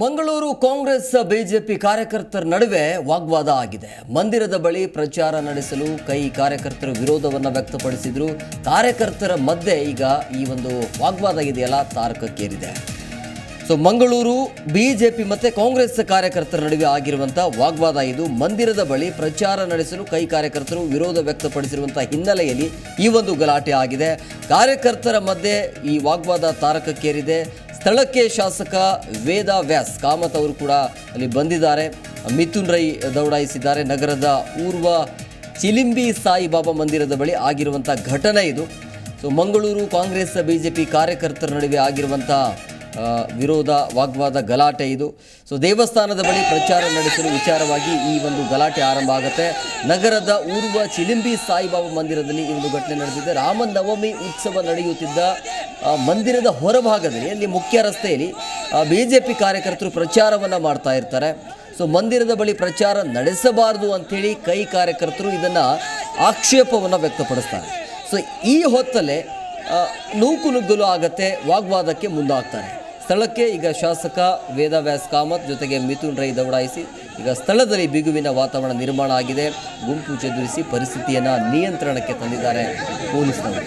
Mangaluru Congress BJP ಕಾರ್ಯಕರ್ತರ ನಡುವೆ ವಾಗ್ವಾದ ಆಗಿದೆ. ಮಂದಿರದ ಬಳಿ ಪ್ರಚಾರ ನಡೆಸಲು ಕೈ ಕಾರ್ಯಕರ್ತರು ವಿರೋಧವನ್ನು ವ್ಯಕ್ತಪಡಿಸಿದ್ರು. ಕಾರ್ಯಕರ್ತರ ಮಧ್ಯೆ ಈಗ ಈ ಒಂದು ವಾಗ್ವಾದ ಇದೆಯಲ್ಲ ತಾರಕಕ್ಕೇರಿದೆ ಸೊ ಮಂಗಳೂರು, ಬಿಜೆಪಿ ಮತ್ತೆ ಕಾಂಗ್ರೆಸ್ ಕಾರ್ಯಕರ್ತರ ನಡುವೆ ಆಗಿರುವಂಥ ವಾಗ್ವಾದ ಇದು. ಮಂದಿರದ ಬಳಿ ಪ್ರಚಾರ ನಡೆಸಲು ಕೈ ಕಾರ್ಯಕರ್ತರು ವಿರೋಧ ವ್ಯಕ್ತಪಡಿಸಿರುವಂಥ ಹಿನ್ನೆಲೆಯಲ್ಲಿ ಈ ಒಂದು ಗಲಾಟೆ ಆಗಿದೆ. ಕಾರ್ಯಕರ್ತರ ಮಧ್ಯೆ ಈ ವಾಗ್ವಾದ ತಾರಕಕ್ಕೇರಿದೆ ಸ್ಥಳಕ್ಕೆ ಶಾಸಕ ವೇದ ವ್ಯಾಸ್ ಕಾಮತ್ ಅವರು ಕೂಡ ಅಲ್ಲಿ ಬಂದಿದ್ದಾರೆ. ಮಿಥುನ್ ರೈ ದೌಡಾಯಿಸಿದ್ದಾರೆ. ನಗರದ ಪೂರ್ವ ಚಿಲಿಂಬಿ ಸಾಯಿಬಾಬಾ ಮಂದಿರದ ಬಳಿ ಆಗಿರುವಂಥ ಘಟನೆ ಇದು. ಸೊ, ಮಂಗಳೂರು ಕಾಂಗ್ರೆಸ್ ಬಿಜೆಪಿ ಕಾರ್ಯಕರ್ತರ ನಡುವೆ ಆಗಿರುವಂಥ ವಿರೋಧ, ವಾಗ್ವಾದ, ಗಲಾಟೆ ಇದು. ಸೊ ದೇವಸ್ಥಾನದ ಬಳಿ ಪ್ರಚಾರ ನಡೆಸಲು ವಿಚಾರವಾಗಿ ಈ ಒಂದು ಗಲಾಟೆ ಆರಂಭ ಆಗುತ್ತೆ. ನಗರದ ಊರ್ವ ಚಿಲಿಂಬಿ ಸಾಯಿಬಾಬಾ ಮಂದಿರದಲ್ಲಿ ಈ ಒಂದು ಘಟನೆ ನಡೆದಿದೆ. ರಾಮನವಮಿ ಉತ್ಸವ ನಡೆಯುತ್ತಿದ್ದ ಮಂದಿರದ ಹೊರಭಾಗದಲ್ಲಿ, ಅಲ್ಲಿ ಮುಖ್ಯ ರಸ್ತೆಯಲ್ಲಿ ಬಿ ಜೆ ಪಿ ಕಾರ್ಯಕರ್ತರು ಪ್ರಚಾರವನ್ನು ಮಾಡ್ತಾ ಇರ್ತಾರೆ. ಸೊ ಮಂದಿರದ ಬಳಿ ಪ್ರಚಾರ ನಡೆಸಬಾರದು ಅಂಥೇಳಿ ಕೈ ಕಾರ್ಯಕರ್ತರು ಇದನ್ನು ಆಕ್ಷೇಪವನ್ನು ವ್ಯಕ್ತಪಡಿಸ್ತಾರೆ. ಸೊ ಈ ಹೊತ್ತಲ್ಲೇ ನೂಕು ನುಗ್ಗಲು ಆಗತ್ತೆ, ವಾಗ್ವಾದಕ್ಕೆ ಮುಂದಾಗ್ತಾರೆ. ಸ್ಥಳಕ್ಕೆ ಈಗ ಶಾಸಕ ವೇದವ್ಯಾಸ್ ಕಾಮತ್ ಜೊತೆಗೆ ಮಿಥುನ್ ರೈ ದೌಡಾಯಿಸಿ, ಈಗ ಸ್ಥಳದಲ್ಲಿ ಬಿಗುವಿನ ವಾತಾವರಣ ನಿರ್ಮಾಣ ಆಗಿದೆ. ಗುಂಪು ಚದುರಿಸಿ ಪರಿಸ್ಥಿತಿಯನ್ನು ನಿಯಂತ್ರಣಕ್ಕೆ ತಂದಿದ್ದಾರೆ. ಪೊಲೀಸ್ನವರು.